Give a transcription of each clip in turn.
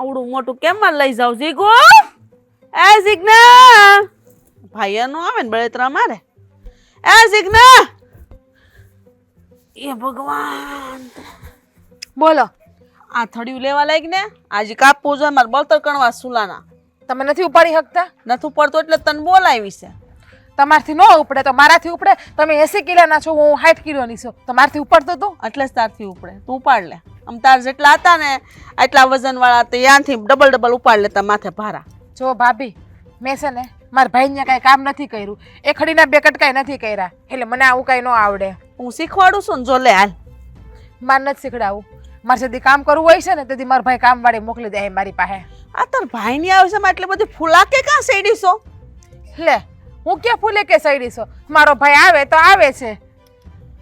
આવડું મોટું કેમ માં લઈ જાવ જીગો? એ જીગ્ના! ભાઈ નો આવે ને બળેતરા મારે. એ જીગ્ના! એ ભગવાન! બોલો. આ થડિયું લેવા લાગી ને? આજે કાપવું જોઈએ મારે બળતર કણવા સુલાના. તમે નથી ઉપાડી શકતા? નથી પડતો એટલે તને બોલાવી છે. તમારથી ન ઉપડે તો મારાથી ઉપડે. તમે એસી કિલોના છો હું સાઠ કિલોની છું. તમારથી ઉપડતો તો? એટલે જ તારથી ઉપડે. તું ઉપાડ લે. આમ તાર જેટલા હતા ને એટલા વજનવાળા તો ત્યાંથી ડબલ ડબલ ઉપાડ લેતા માથે ભારા. જો ભાભી મેં છે ને મારા ભાઈને કાંઈ કામ નથી કર્યું. એ ખડીના બે કટકાઈ નથી કર્યા. એટલે મને આવું કાંઈ ન આવડે. હું શીખવાડું છું ને જો લે હાલ. મારે નથી શીખડાવું. મારે સુધી કામ કરવું હોય છે ને તેથી મારા ભાઈ કામવાળી મોકલી દે મારી પાસે. આ તાર ભાઈ ની આવે છે માં એટલી બધી ફૂલા કે કાં સેડીશો લે હું ક્યાં ફૂલે કે સૈડીશો મારો ભાઈ આવે તો આવે છે.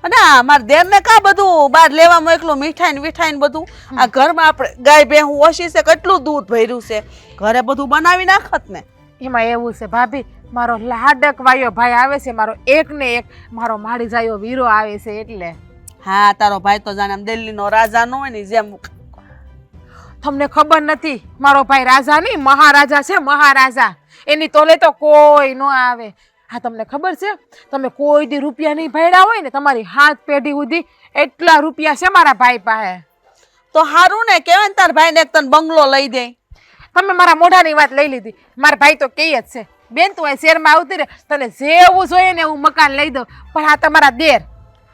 અને મારા દેર ને કા બધું? બહાર લેવા મોકલું મીઠાઈ ને મીઠાઈ ને બધું? આ ઘરમાં આપણે ગાય બે હું ઓછી છે કેટલું દૂધ ભર્યું છે? ઘરે બધું બનાવી નાખત ને? એમાં એવું છે ભાભી મારો લાડક વાયો ભાઈ આવે છે મારો એક ને એક મારો માડી જાયો વીરો આવે છે એટલે. હા તારો ભાઈ તો જાણે આમ દિલ્હીનો રાજા નો હોય ને જેમ તમને ખબર નથી મારો ભાઈ રાજા નહીં મહારાજા છે મહારાજા. એની તોલે તો કોઈ ન આવે. હા તમને ખબર છે? તમે કોઈ દી રૂપિયા નહીં ભર્યા હોય ને તમારી હાથ પેઢી સુધી એટલા રૂપિયા છે મારા ભાઈ પાસે. તો હારું ને કેવાય ને તાર ભાઈને એક તને બંગલો લઈ દે. તમે મારા મોઢાની વાત લઈ લીધી. મારા ભાઈ તો કહે જ છે બેન તું અહીં શેરમાં આવતી રહે તને જેવું જોઈએ ને હું મકાન લઈ દઉં પણ આ તમારા દેર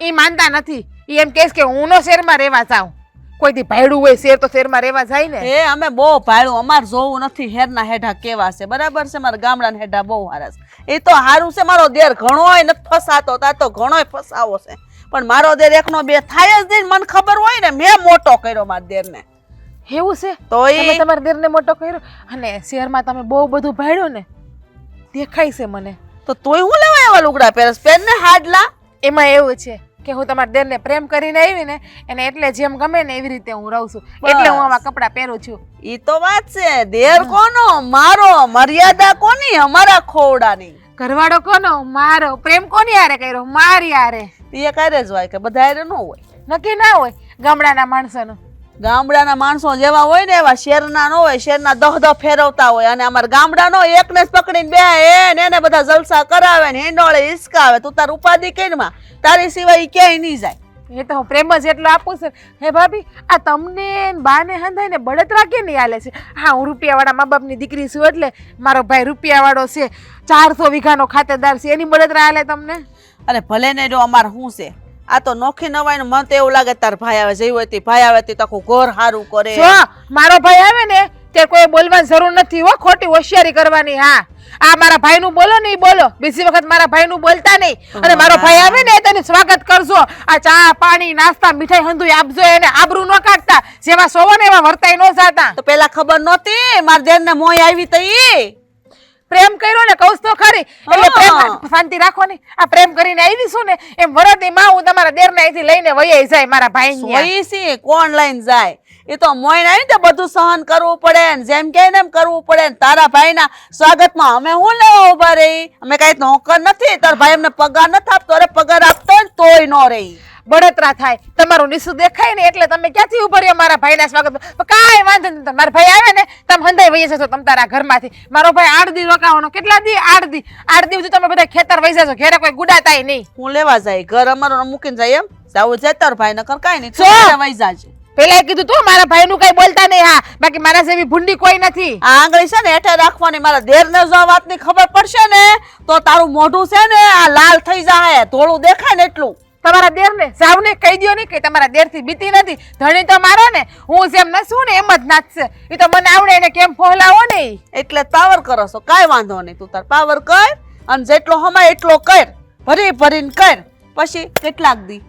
એ માનતા નથી. એ એમ કહેશ કે હું નો શેરમાં રહેવા જાઉં. કોઈ દી ભાડું હોય શેર તો શેરમાં રહેવા જાય ને. એ અમે બહુ ભાડું અમાર જોવું નથી હેરના હેઠા કેવા છે? બરાબર છે મારા ગામડાના હેઠા બહુ સારા છે. એ તો સારું છે મારો દેર ઘણોય નથી ફસાતો તા તો ઘણોય ફસાવો છે. પણ મારો દેર એકનો બે થાય જ નહીં મને ખબર હોય ને મેં મોટો કર્યો મારા દેરને એવું છે? તો એ તમારા દેરને મોટો કર્યો? અને શહેરમાં તમે બહુ બધું ભાડ્યું ને દેખાય છે મને. તો તોય હું લેવા એવા લુગડા પહેરસ? પહેર ને હાડલા? એમાં એવું છે કે હું તમારા દેરને પ્રેમ કરીને આવી ને એને એટલે જેમ ગમે ને એવી રીતે હું રહું છું. એટલે હું આવા કપડાં પહેરું છું. ઈ તો વાત છે. દેર કોનો? મારો મર્યાદા કોની? અમારા ખોવડાની. ઘરવાળો કોનો? મારો. પ્રેમ કોની હારે કર્યો? મારી હારે. એ કરે જ હોય કે બધા હારે ન હોય. નક્કી ના હોય. ગામડાના માણસોનું. ગામડાના માણસો જેવા હોય ને એવા શેરના નો હોય શેરના દહ દહ ફેરવતા હોય અને અમારા ગામડાનો એકને જ પકડીને બે એને એને બધા જલસા કરાવે ને હિંડોળે હિસકાવે. તું તાર ઉપાધિ કેનમાં તારી સિવાય ક્યાંય નહીં જાય. એ તો હું પ્રેમ જ એટલો આપું છું. હે ભાભી આ તમને ને બાને હંધાઈ ને બળતરા કે નહીં હાલે છે. હા હું રૂપિયાવાળા મા બાપની દીકરી છું એટલે મારો ભાઈ રૂપિયાવાળો છે. ચારસો વીઘાનો ખાતેદાર છે. એની બળતરા હાલે તમને? અરે ભલે ને જો અમાર શું છે. આ તો નોખી નવાઈ ને મને એવું લાગે તાર ભાઈ આવે જેવી હોય ભાઈ આવે તે આખું ઘર હારું કરે. જો મારો ભાઈ આવે ને તે કોઈ બોલવાની જરૂર નથી હો ખોટી હોશિયારી કરવાની હા. આ મારા ભાઈનું બોલો નહીં બોલો. બીજી વખત મારા ભાઈનું બોલતા નહીં. અને મારો ભાઈ આવે ને તેનું સ્વાગત કરજો. આ ચા પાણી નાસ્તા મીઠાઈ હંધુ આપજો એને આબરૂ ન કાઢતા. જેવા સોવો ને એવા વર્તાઈ ન જાતા. તો પેલા ખબર નહોતી મારા દેર ને મોય આવી તો ઈ પ્રેમ કર્યો ને કૌશ તો ખરી. એટલે પ્રેમ શાંતિ રાખો ને આ પ્રેમ કરીને આવી છું ને એમ વરદી માં હું તમારા દેર ને અહીંથી લઈને વયાઈ જાય મારા ભાઈ સોઈ સી કોણ લઈને જાય? એ તો મોઈને આવી ને બધું સહન કરવું પડે ને જેમ કે એમ કરવું પડે ને. તારા ભાઈના સ્વાગતમાં અમે હું લેવા ઊભા રહી? અમે કઈ નોકર નથી તારા ભાઈ અમને પગાર નથી આપતો. અરે પગાર આપતો તોય નો રહી. બળતરા થાય. તમારું નિસુ દેખાય ને એટલે તમે ક્યાંથી ઊભા મારા મારા ભાઈના સ્વાગત કાંઈ વાંધો નહીં. મારા ભાઈ આવે ને તમે હંધાઈ વહી જશો તમે તારા ઘરમાંથી. મારો ભાઈ આઠ દી રોકાવાનો. કેટલા દી આઠ દી આઠ દી સુધી તમે બધા ખેતર વહી જશો. ઘેરે કોઈ ગુડાતાય નહીં. હું લેવા જાય. ઘર અમારું મૂકીને જાય એમ. જાવું જાય તારા ભાઈ નકર કાંઈ નહીં. વહી જાજે. પેલા કીધું તું મારા ભાઈનું કઈ બોલતા નહીં હા. બાકી મારા જેવી ભૂંડી કોઈ નથી. આ આંગળી છે ને હેઠે રાખવાની મારા દેર ને જો આ વાતની ખબર પડશે ને તો તારું મોઢું છે ને આ લાલ થઈ જાય ધોળું દેખાય ને એટલું. તમારા દેર ને સાવ ને કહી દો ને કે તમારા દેરથી બીતી નથી. ધણી તો મારો ને હું જેમ નસું ને એમ જ નાચશે. એ તો મને આવડે એને કેમ ફોલાવો ને એટલે પાવર કરો છો કાંઈ વાંધો નહીં તું તાર. પાવર કર અને જેટલો હમાય એટલો કર. ભરી ભરીને કર. પછી કેટલાક દી.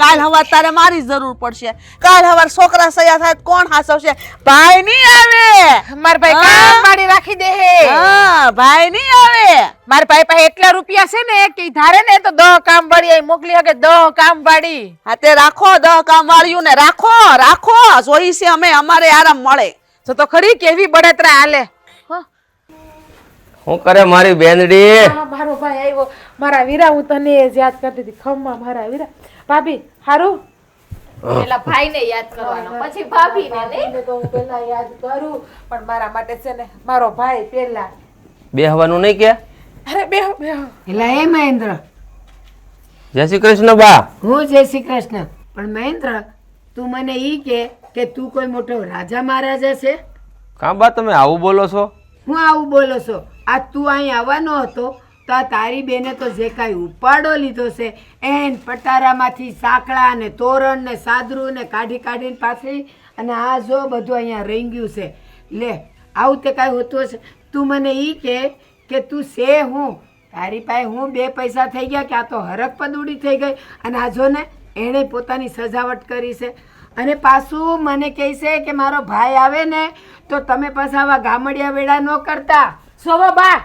કાલ હવાર તારે મારી જરૂર પડશે. કાલ હવાર છોકરા સયા થાય કોણ હાસવશે? ભાઈ નહીં આવે. માર ભાઈ કામ વાળી રાખી દે હે. હા ભાઈ નહીં આવે. માર ભાઈ પાસે એટલા રૂપિયા છે ને કે ધારે ને તો દહ કામ વાળી મોકલી હકે દહ કામ વાળી. હા તે રાખો દહ કામ વાળ્યું ને રાખો રાખો. જોઈ છે અમે અમારે આરામ મળે. તો તો ખરી કેવી બળતરા હાલે. હું. શું કરે મારી બેનડી? મારો ભાઈ આવ્યો. મારા વીરા હું તને જ યાદ કરતી હતી ખમ્મા મારા વીરા. ભાભી હારું? પેલા ભાઈને યાદ કરવાનો. પછી ભાભીને નહીં? તો હું પેલા યાદ કરું પણ મારા માટે છે ને મારો ભાઈ પહેલા બેહવાનું નહીં કે? અરે બે બે એટલે એ મહેન્દ્ર? જય શ્રી કૃષ્ણ બા. હું જય શ્રી કૃષ્ણ. પણ મહેન્દ્ર તું મને ઈ કે કે તું કોઈ મોટો રાજા મહારાજા છે? કાં બા તમે આવું બોલો છો? હું આવું બોલો છો. આ તું અહીં આવવાનો હતો તો તારી બેને તો જે કાંઈ ઉપાડો લીધો છે, એન પટારામાંથી સાંકળા ને તોરણ ને સાદરું ને કાઢી કાઢીને પાથરી અને આ જો બધું અહીંયા રહી ગયું છે. લે, આવું તે કાંઈ હોતું હશે? તું મને એ કે કે તું છે હું? તારી પાસે હું બે પૈસા થઈ ગયા કે આ તો હરક પદુડી થઈ ગઈ અને આ જો ને એણે પોતાની સજાવટ કરી છે. અને પાછું મને કહે છે કે મારો ભાઈ આવે ને તો તમે પાછા આવા ગામડિયા વેળા ન કરતા. સોવા બા,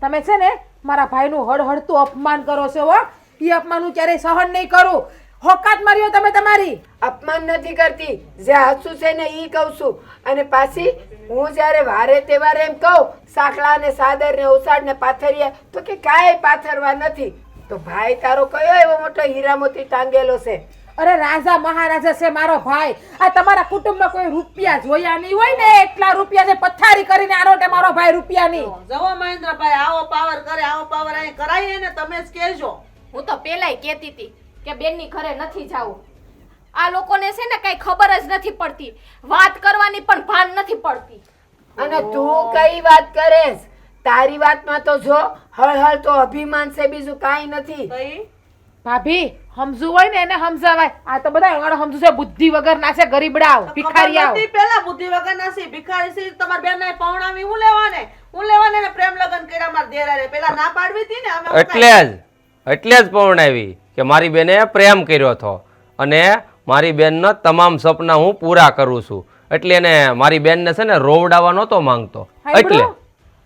તમે છે ને મારા ભાઈનું હળહળતું અપમાન કરો છો, હો. એ અપમાન હું ક્યારેય સહન નહીં કરું. હોકાત માર્યો તમે તમારી. અપમાન નથી કરતી. જે હસુ છે ને એ કહું છું. અને પાછી હું જ્યારે વારે તહેવારે એમ કહું, સાંકળા ને સાદર ને ઉસાડ ને પાથરિયા તો કે કાંઈ પાથરવા નથી. તો ભાઈ તારો કયો એવો મોટો હીરામોતી ટાંગેલો છે? અરે રાજા મહારાજા છે મારો ભાઈ. આ તમારા કુટુંબમાં કોઈ રૂપિયા જોયા નહીં હોય ને? એટલા રૂપિયા છે પથારી કરીને આરોટે મારો ભાઈ રૂપિયા નહીં. જવો મહેન્દ્રભાઈ આવો પાવર કરે આવો પાવર અહીં કરાવીએ ને તમે જ કહેજો. હું તો પેલાય કહેતી હતી કે બેનની ઘરે નથી જાવું. આ લોકોને છે ને કઈ ખબર જ નથી પડતી. વાત કરવાની પણ ભાન નથી પડતી. અને તું કઈ વાત કરેસ તારી વાતમાં તો જો હળહળ તો અભિમાન છે બીજું કાંઈ નથી. કઈ ભાભી સમજુ હોય ને એને સમજાવાય આ તો બધા આગળ સમજુ છે બુદ્ધિ વગર ના છે ગરીબડાઓ ભિખારીયાઓ પેલા બુદ્ધિ વગર ના ભિખારી સી તમાર બેન ને પૌણાવી હું લેવાને? હું લેવાને ને પ્રેમ લગન કર્યા માર દેરારે પેલા ના પાડવી હતી ને અમે એટલે જ એટલે જ પૌણાવી કે મારી બેને પ્રેમ કર્યો હતો. અને મારી બેનના તમામ સપના હું પૂરા કરું છું. એટલે એને મારી બેનને છે ને રોવડાવવા તો માંગતો. એટલે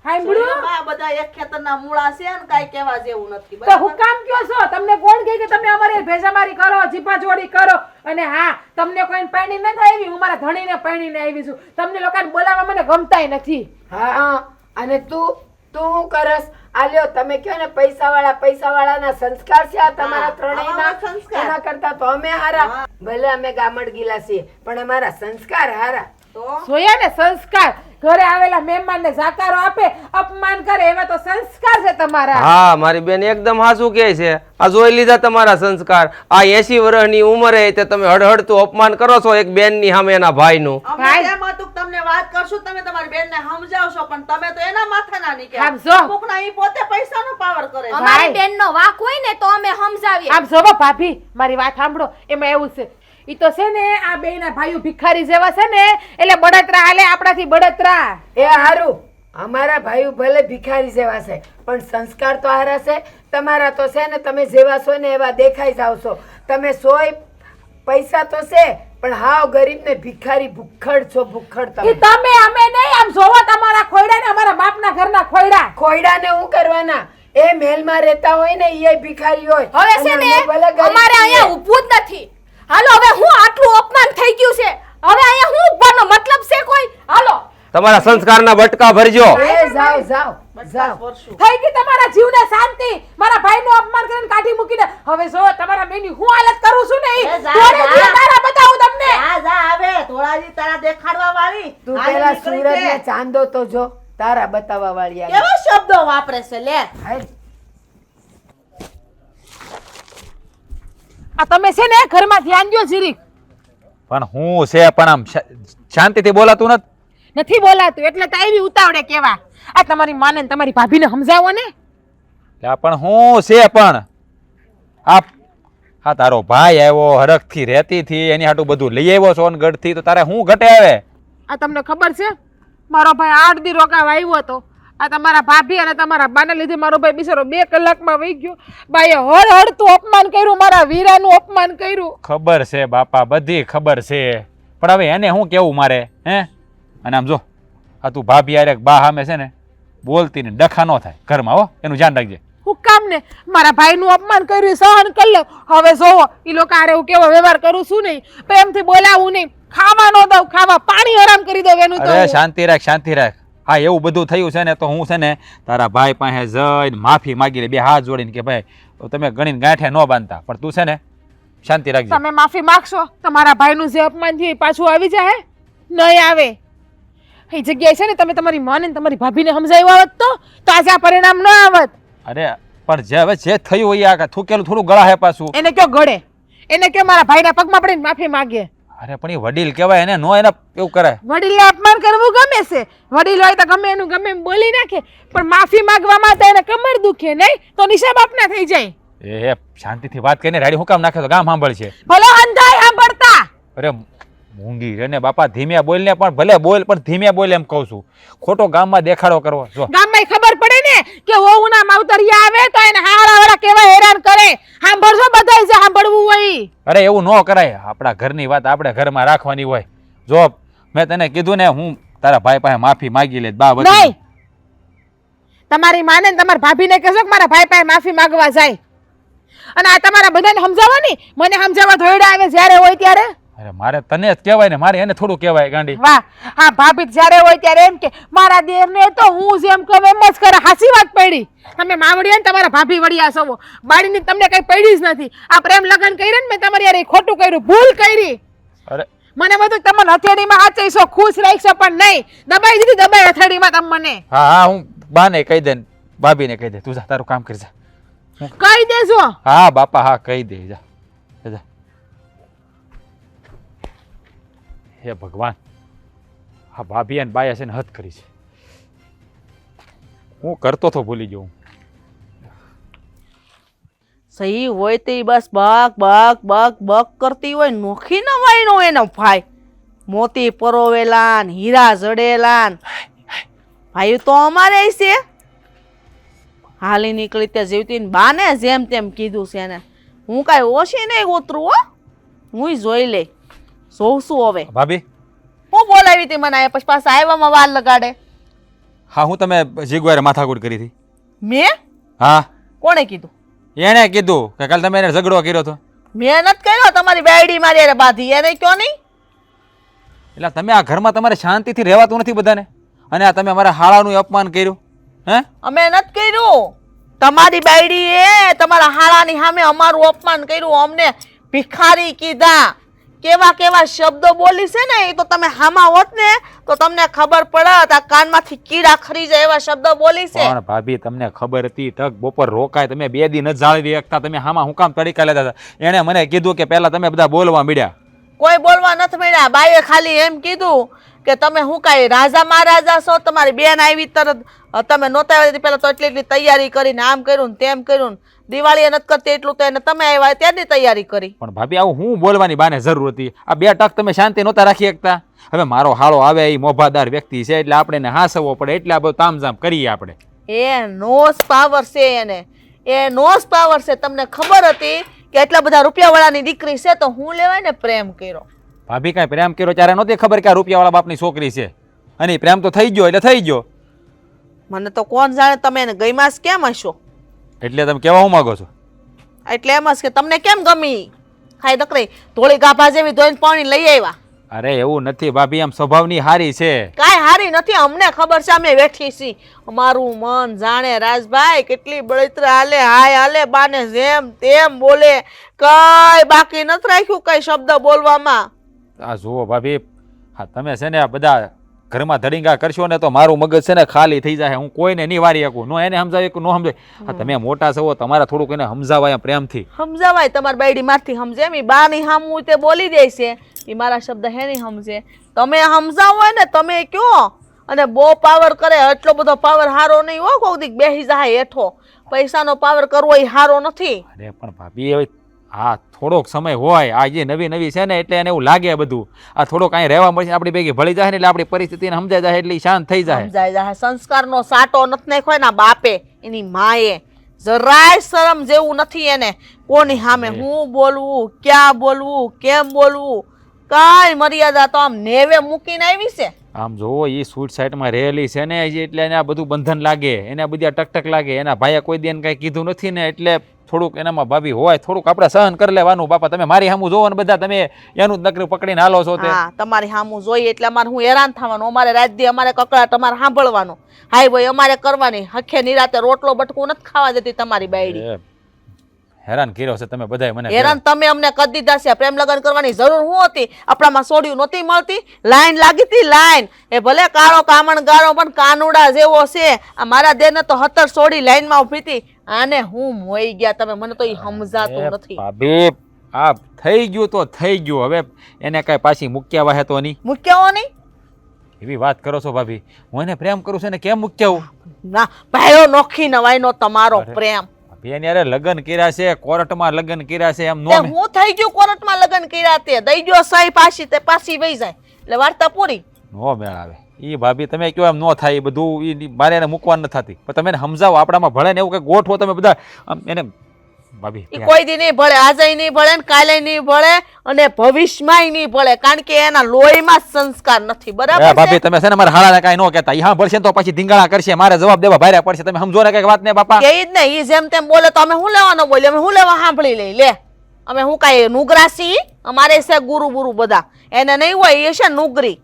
હાંભળ્યું? આ બધા એક ખેતરના મૂળા છે ને કાંઈ કહેવા જેવું નથી તો બરાબર? કયો છો? તમને કોણ કહે કે તમે અમારી ભેજામારી કરો જીપાજોડી કરો? અને હા તમને કોઈ પૈણી નથી આવી? હું મારા ધણીને પૈણીને આવી છું. તમને લોકોને બોલાવવા મને ગમતાય નથી. હા હા. અને તું તું શું કરસ? આલ્યો તમે કયો ને પૈસા વાળા પૈસા વાળાના સંસ્કાર છે આ તમારા હા, ત્રણેયના સંસ્કાર. એના કરતા તો અમે હારા. ભલે અમે ગામડ ગીલા છીએ પણ અમારા સંસ્કાર હારા. તો? જોયા ને સંસ્કાર. ઘરે આવેલા મહેમાનને સાકારો આપે અપમાન કરે એવા તો સંસ્કાર છે તમારા. હા મારી બેન એકદમ હાસું કહે છે. આ જોઈ લીધા તમારા સંસ્કાર. આ એસી વર્ષની ઉંમરે તે તમે હડહડતું અપમાન કરો છો એક બેનની સામે એના ભાઈનું. ભાઈ. એમ હતું તમને વાત કરશું તમે તમારી બેનને સમજાવશો પણ તમે તો એના માથાના નીકળ્યા. સમજો. અમુકના ઈ પોતે પૈસાનો પાવર કરે મારી અમારી બેનનો વાંક હોય ને તો અમે સમજાવીએ. આમ જોવો ભાભી મારી વાત સાંભળો. એમાં એવું છે ઈ તો છે ને આ બે ના ભાઈઓ ભિખારી જેવા છે ને એટલે બળતરા હાલે આપણાથી બળતરા. એ હારું. અમારા ભાઈઓ ભલે ભિખારી જેવા છે પણ સંસ્કાર તો હારા છે. તમારા તો છે ને તમે જેવા છો ને એવા દેખાઈ જાવ છો. તમે સોય પૈસા તો છે પણ હાવ ગરીબ ને ભિખારી ભૂખડ છો ભૂખડ તમે. તમે અમે નહીં આમ જોવો તમારા ખોયડા ને અમારા બાપના ઘરના ખોયડા. ખોયડાને હું કરવાના? એ મહેલમાં રહેતા હોય ને એ ભિખારી હોય. હવે છે ને અમારે અહીંયા ઊભું જ નથી. હાલો હવે હું આટલું અપમાન થઈ ગયું છે? હવે અહીંયા હું ઊભવાનો મતલબ છે કોઈ? હાલો. તમારા સંસ્કારના બટકા ભરજો. એ જાઓ જાઓ જાઓ. થઈ ગઈ તમારા જીવને શાંતિ. મારા ભાઈનું અપમાન કરીને કાઢી મૂકીને. હવે જો તમારા બેની હું હાલત કરું છું ને ઈ? એ જા, થોડે જા. દિવસ તારા બતાવું તમને. જા જા આવે. ધોળાજી તારા દેખાડવા વાળી. તું પેલા. ચાંદો તો જો તારા બતાવવા વાળી. કેવા શબ્દો વાપરે છે લે. આ તમે છે ને ઘરમાં ધ્યાન દ્યો જીરીક. પણ હું છે પણ આમ શાંતિથી બોલાતું નથી. નથી બોલાતું એટલે તો આવી ઉતાવળે કેવા. આ તમારી માને ને તમારી ભાભીને સમજાવો ને. પણ હું છે પણ આ હા તારો ભાઈ આવ્યો હરખથી રહેતીથી એની હાટું બધું લઈ આવ્યો સોનગઢથી તો તારે હું ઘટે આવે? આ તમને ખબર છે? મારો ભાઈ આઠ દી રોકાવા આવ્યો હતો. આ તમારા ભાભી અને તમારા બાને લીધે મારો ભાઈ બિચારો બે કલાકમાં વહી ગયો. ભાઈએ હળ હળતું અપમાન કર્યું મારા વીરાનું અપમાન કર્યું. ખબર છે બાપા બધી ખબર છે. પણ હવે એને શું કેવું મારે હે? અને આમ જો આ તું ભાભી આરે બા સામે છે ને બોલતી ને ડખા ન થાય ઘરમાં હો? એનું ધ્યાન રાખજે. હું કામ ને? મારા ભાઈનું અપમાન કર્યું સહન કરી લો હવે જોવો એ લોકો આરે હું કેવો વ્યવહાર કરું છું નહીં. પ્રેમથી બોલાવું નહીં. ખાવા ન દઉં ખાવા પાણી હરામ કરી દઉં એનું તો અરે શાંતિ રાખ શાંતિ રાખ. હા એવું બધું થયું છે ને તો હું છે ને તારા ભાઈ પાસે જઈને માફી માગી લે બે હાથ જોડીને કે ભાઈ તમે ગણીને ગાંઠે ન બાંધતા પણ તું છે ને શાંતિ રાખજો. તમે માફી માગશો તમારા મારા ભાઈનું જે અપમાન થયું એ પાછું આવી જાય? નહીં આવે. એ જગ્યાએ છે ને તમે તમારી માને તમારી ભાભીને સમજાવ્યું આવત તો તો આજે આ પરિણામ ન આવત. અરે પણ જે હવે જે થયું હોય આ થૂકેલું થોડું ગળા હે પાછું. એને કયો ગળે? એને કયો મારા ભાઈના પગમાં પડીને માફી માગે? અરે પણ એ વડીલ કહેવાય એને નો એને એવું કરાય. વડીલને અપમાન કરવું ગમે છે. વડીલ હોય તો ગમે એનું ગમે એમ બોલી નાખે. પણ માફી માંગવામાં તો એને કમર દુખે નહીં તો નિશાબ આપના થઈ જાય. એ શાંતિથી વાત કરીને રાડી. હું કામ નાખે તો ગામ સાંભળશે. ભલે અંધાય સાંભળતા. અરે મૂંગી રે ને બાપા ધીમે બોલ ને પણ ભલે બોલ પણ ધીમે બોલ એમ કહું છું. ખોટો ગામમાં દેખાડો કરવો જો. ગામમાં ખબર પડે ને કે વહુના માવતરિયા આવે તો એને હાળા હારા કેવા હેરાન કરે સાંભળશો બધાય જે અરે એવું ન કરાય. આપણા ઘરની વાત આપણે ઘરમાં રાખવાની હોય. જો, મેં તને કીધું ને, હું તારા ભાઈ પાસે માફી માગી લે બા નહીં! તમારી માને ને તમારા ભાભીને કહેશો કે મારા ભાઈ પાસે માફી માંગવા જાય. અને આ તમારા બધાને સમજાવવાની મને સમજાવવા ધોયડા આવે જ્યારે હોય ત્યારે. અરે મારે તને જ કહેવાય ને મારે એને થોડું કહેવાય ગાંડી. વાહ હા ભાભી જ્યારે હોય ત્યારે એમ કે મારા દેરને તો હું જેમ કહું એમ જ કરે. હાસી વાત પડી. તમે માવડી ને તમારા ભાભી વડિયા સવો બાળીની તમને કઈ પડી જ નથી. આ પ્રેમ લગ્ન કર્યા ને મેં તમારી યાર ખોટું કર્યું ભૂલ કરી. અરે. મને બધું તમને હથેળીમાં હાચીશો ખુશ રહીશો પણ નહીં. દબાઈ દીધી દબાઈ હથેળીમાં તમે મને. હા હા હું બાને કહી દે ને ભાભીને કહી દે. તું જા તારું કામ કરી જા. કહી દેજો. હા બાપા હા કહી દે જા જા, હે ભગવાન હા ભાભી અને બાયા છે ને હદ કરી છે. હું કરતો તો ભૂલી ગયો. સહી હોય તે બસ બક બક બક બક કરતી હોય નોખી ન વાયનો એનો ભાઈ. મોતી પરોવેલા ને હીરા જડેલા ને. ભાઈ તો અમારે છે. હાલી નીકળી તે જીવતી બાને જેમ તેમ કીધું છે એને. હું કાંઈ ઓછી નહીં ઉતરું હો. હું જોઈ લે જોઉં શું હવે? ભાભી? હું બોલાવી હતી મને આયા પછી પાછા આવ્યામાં વાર લગાડે. હા હું તમે જીગવારે માથાકૂટ કરી હતી. મેં? હા. કોણે કીધું? એણે કીધું કે કાલ તમે એને ઝઘડો કર્યો હતો. મેં નથી કર્યો તમારી બેડી મારી અરે બાધી. એને કયો નહીં? એટલે તમે આ ઘરમાં તમારે શાંતિથી રહેવાતું નથી બધાને? અને આ તમે અમારા હાળાનું અપમાન કર્યું હે? અમે નથી કર્યું. તમારી બાયડીએ તમારા હાળાની સામે અમારું અપમાન કર્યું. અમને ભિખારી કીધા. કેવા કેવા શબ્દો બોલી છે ને એ તો તમે હામા હોત ને તો તમને ખબર પડત આ કાનમાંથી કીડા ખરી જાય એવા શબ્દો બોલી છે. પણ ભાભી તમને ખબર હતી તક બપોર રોકાય તમે બે દી ન જાળવી એકતા તમે હામાં હું કામ તડીકા લેતા હતા. એણે મને કીધું કે પહેલા તમે બધા બોલવા મળ્યા કોઈ બોલવા નથી મળ્યા બાઈએ ખાલી એમ કીધું કે તમે હું કાંઈ રાજા મહારાજા છો? તમારી બેન આવી તરત તમે નહોતા આવ્યા પહેલાં તો એટલી એટલી તૈયારી કરીને આમ કર્યું ને તેમ કર્યું ને. દિવાળીએ નથી કરતી એટલું તો એને તમે આવ્યા ત્યારની તૈયારી કરી. પણ ભાભી આવું હું બોલવાની બાને જરૂર હતી? આ બે ટક તમે શાંતિ નહોતા રાખી શકતા? હવે મારો હાળો આવે એ મોભાદાર વ્યક્તિ છે એટલે આપણે એને હાસવો પડે એટલે આ બધું તામઝામ કરીએ આપણે. એ નોસ પાવર છે એને. એ નોસ પાવર છે. તમને ખબર હતી કે એટલા બધા રૂપિયાવાળાની દીકરી છે તો હું લેવાય ને પ્રેમ કર્યો? ભાભી કાંઈ પ્રેમ કર્યો ત્યારે નહોતી ખબર કે આ રૂપિયાવાળા બાપની છોકરી છે. અને પ્રેમ તો થઈ ગયો એટલે થઈ ગયો. મને તો કોણ જાણે તમે એને ગઈમાસ કેમ હશો? એટલે તમે કેવા હું માગો છો? એટલે એમ જ કે તમને કેમ ગમી? ખાઈ દકરે ધોળી ગાભા જેવી ધોઈને પાણી લઈ આવ્યા. અરે એવું નથી ભાભી આમ સ્વભાવની હારી છે. કાંઈ હારી નથી અમને ખબર છે અમે વેઠી છી અમારું મન જાણે રાજભાઈ કેટલી બળતરા હાલે હાય હાલે બાને જેમ તેમ બોલે. કઈ બાકી નથી રાખ્યું કઈ શબ્દ બોલવામાં. આ જુઓ ભાભી હા તમે છે ને આ બધા ઘરમાં ધડીંગા કરશો ને તો મારું મગજ છે ને ખાલી થઈ જાય. હું કોઈને નહીં વારી શકું. નો એને સમજાવી શકું નો સમજાય. હા તમે મોટા છો તમારે થોડુંક એને સમજાવાય પ્રેમથી. સમજાવાય તમારી બાયડી મારથી સમજે. એમ બા ની હામું તે બોલી દે છે. એ મારા શબ્દ હે નહીં સમજે. તમે સમજાવો હોય ને તમે કયો. અને બહુ પાવર કરે એટલો બધો પાવર હારો નહીં હો કોક દીક બેસી જાય હેઠો. પૈસાનો પાવર કરવો એ હારો નથી. અરે પણ ભાભી હવે હા થોડોક સમય હોય આ જે નવી નવી છે ને એટલે એને એવું લાગે બધું. આ થોડોક અહીં રહેવા મળશે આપણી ભેગી ભળી જાય ને એટલે આપણી પરિસ્થિતિને સમજાઈ જાય એટલે શાંત થઈ જાય. સમજાય જાય. સંસ્કારનો સાટો નથી નાખ્યો ના બાપે એની માએ. જરાય શરમ જેવું નથી એને. કોની સામે હું બોલવું ક્યાં બોલવું કેમ બોલવું? કાંઈ મર્યાદા તો આમ નેવે મૂકીને આવી છે. આમ જોવો એ સૂટ સાઈડમાં રહેલી છે ને એટલે એને આ બધું બંધન લાગે એને બધી આ ટકટક લાગે એના ભાઈએ કોઈ દેન કાંઈ કીધું નથી ને એટલે થોડુંક એનામાં ભાભી હોય થોડુંક આપણે સહન કરી લેવાનું. બાપા તમે મારી સામું જોવો ને બધા તમે એનું જ નકરું પકડીને હાલો છો તે. હા તમારી સામું જોઈએ એટલે અમારે હું હેરાન થવાનું. અમારે રાત દી અમારે કકડાટ અમારે સાંભળવાનું. હાય ભાઈ અમારે કરવાની. હખે નિરાતે રોટલો બટકું નથી ખાવા દેતી તમારી બાયડી. હેરાન કર્યો છે તમે બધાય મને હેરાન તમે અમને કરી દીધા છે. પ્રેમ લગ્ન કરવાની જરૂર હું હતી. આપણામાં સોડ્યું નહોતી મળતી. લાઈન લાગી હતી લાઈન. એ ભલે કાળો કામણ ગાળો પણ કાનુડા જેવો છે. આ મારા દેને તો હતર સોડી લાઈનમાં ઊભી હતી. આને હું મોઈ ગયા તમે. મને તો એ સમજાતું નથી. ભાભી આ થઈ ગયું તો થઈ ગયું. હવે એને કાંઈ પાછી મૂક્યા વાહે તો નહીં? મૂક્યા નહીં એવી વાત કરો છો ભાભી. હું એને પ્રેમ કરું છું એને કેમ મૂક્યા ના ભાઈઓ નોખી નવાઈનો તમારો પ્રેમ. ભાભી યારે લગ્ન કર્યા છે કોર્ટમાં લગ્ન કર્યા છે એમ નો હું થઈ ગયું કોર્ટમાં લગ્ન કર્યા તે દઈ ગયો સહી પાછી તે પાછી વહી જાય. એટલે વાર્તા પૂરી. નો મેળ આવે. એ ભાભી તમે કયો એમ નો થાય એ બધું એ મારે એને મૂકવાનું નથી થતી. પણ તમે એને સમજાવો આપણામાં ભળે ને એવું કે ગોઠવો તમે બધા એને ભાભી કોઈ દી નહીં ભળે આજે નહીં ભળે ને કાલે નહીં ભળે અને ભવિષ્યમાં નહીં ભળે કારણ કે એના લોહીમાં સંસ્કાર નથી બરાબર ભાભી તમે છે ને મારા હાળાને કાંઈ ન કહેતા. હા ભરશે તો પછી ધીંગાણા કરશે મારે જવાબ દેવા ભાર્યા પડશે. તમે સમજો ને કંઈક વાત ને બાપા. કે જ ને ઈ જેમ તેમ બોલે તો અમે શું લેવાનો બોલે અમે શું લેવા સાંભળી લઈ? લે. અમે હું કાંઈ નુગરાસી અમારે છે ગુરુ ગુરુ બધા. એને નહીં હોય એ છે નુગરી.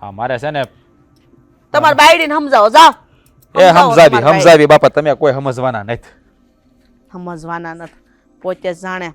હા મારે છે ને તમારે બાયડીને સમજાવો જાઓ. એ સમજાવી સમજાવી બાપા તમે કોઈ સમજવાના નથી. સમજવાના નથી. પોતે જાણે.